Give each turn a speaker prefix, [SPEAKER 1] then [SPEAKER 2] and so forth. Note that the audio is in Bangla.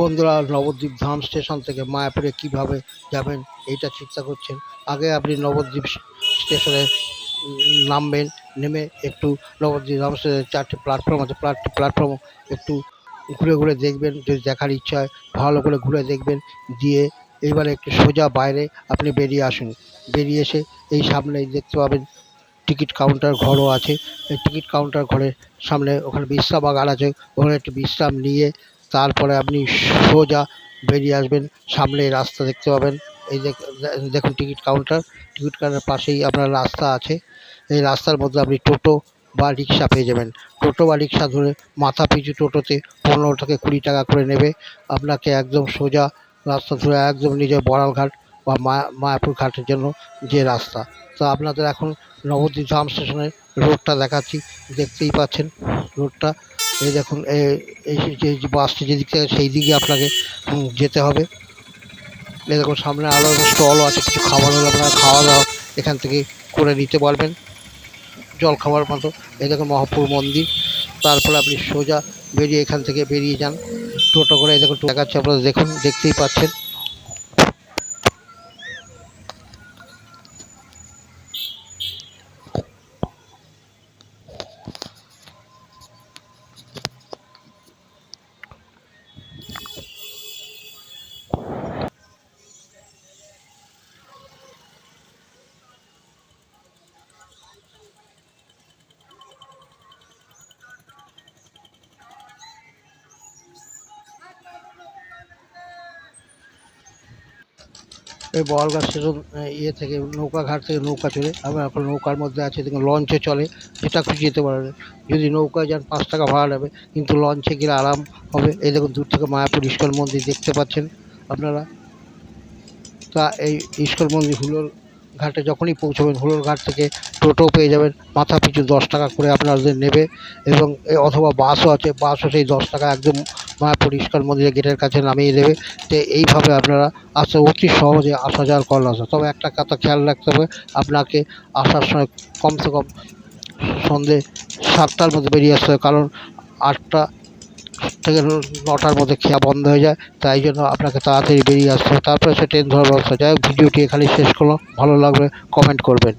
[SPEAKER 1] বন্ধুরা নবদ্বীপ ধাম স্টেশন থেকে মায়াপুরে কীভাবে যাবেন এইটা চিন্তা করছেন। আগে আপনি নবদ্বীপ স্টেশনে নামবেন, নেমে একটু নবদ্বীপ ধাম চারটে প্ল্যাটফর্ম আছে। চারটে প্ল্যাটফর্ম একটু ঘুরে ঘুরে দেখবেন, যদি দেখার ইচ্ছা হয় ভালো করে ঘুরে দেখবেন। দিয়ে এইবারে একটু সোজা বাইরে আপনি বেরিয়ে আসুন। বেরিয়ে এসে এই সামনেই দেখতে পাবেন টিকিট কাউন্টার ঘরও আছে। টিকিট কাউন্টার ঘরের সামনে ওখানে বিশ্রামাগার আছে। ওখানে একটু বিশ্রাম নিয়ে তারপরে আপনি সোজা বেরিয়ে আসবেন। সামনে রাস্তা দেখতে পাবেন। এই দেখ- দেখুন টিকিট কাউন্টার। টিকিট কাউন্টার পাশেই আপনার রাস্তা আছে। এই রাস্তার মধ্যে আপনি টোটো বা রিক্সা পেয়ে যাবেন। টোটো বা রিক্সা ধরে মাথা পিছু টোটোতে পনেরো থেকে কুড়ি টাকা করে নেবে। আপনাকে একদম সোজা রাস্তা ধরে একদম নিজের বড়ালঘাট বা মায়া মায়াপুর ঘাটের জন্য যে রাস্তা। তো আপনাদের এখন নবদ্বীপ ধাম স্টেশনের রোডটা দেখাচ্ছি। দেখতেই পাচ্ছেন রোডটা এই দেখুন এই যে বাসটি যেদিক থেকে, সেই দিকে আপনাকে যেতে হবে। এই দেখুন, সামনে আলো স্টলও আছে, কিছু খাবার হলে আপনারা খাওয়া দাওয়া এখান থেকে করে নিতে পারবেন। জল খাবার মতো। এই দেখুন, মহাপুর মন্দির। তারপরে আপনি সোজা বেরিয়ে এখান থেকে বেরিয়ে যান। টোটো করে, এই দেখুন, দেখাচ্ছে আপনারা, দেখুন, দেখতেই পাচ্ছেন। এই বহলগা স্টেশন ইয়ে থেকে, নৌকা ঘাট থেকে নৌকা চলে আমরা এখন নৌকার মধ্যে আছি, দেখুন, লঞ্চে চলে যেটা খুশি যেতে পারেন যদি নৌকায় যান, পাঁচ টাকা ভাড়া নেবে, কিন্তু লঞ্চে গেলে আরাম হবে। এই দেখুন, দূর থেকে মায়াপুর ইস্কন মন্দির দেখতে পাচ্ছেন আপনারা। তা এই ইস্কন মন্দির হুলোর ঘাটে যখনই পৌঁছবেন, হুলোর ঘাট থেকে টোটো পেয়ে যাবেন, মাথা পিছু দশ টাকা করে আপনাদের নেবে। এবং অথবা বাসও আছে, বাসও সেই দশ টাকা একদম মায়াপুর ইস্কন মন্দিরের গেটের কাছে নামিয়ে দেবে। তো এইভাবে আপনারা আসতে অতি সহজে আসা যাওয়ার কল আসা তবে একটা কথা খেয়াল রাখতে হবে, আপনাকে আসার সময় কমসে কম সন্ধে সাতটার মধ্যে বেরিয়ে আসতে হবে। কারণ আটটা থেকে নটার মধ্যে খেয়া বন্ধ হয়ে যায়, তাই জন্য আপনাকে তাড়াতাড়ি বেরিয়ে আসতে হবে। তারপরে সে ট্রেন ধরার ব্যবস্থা। যাই হোক, ভিডিওটি এখানেই শেষ করলাম। ভালো লাগলে কমেন্ট করবেন।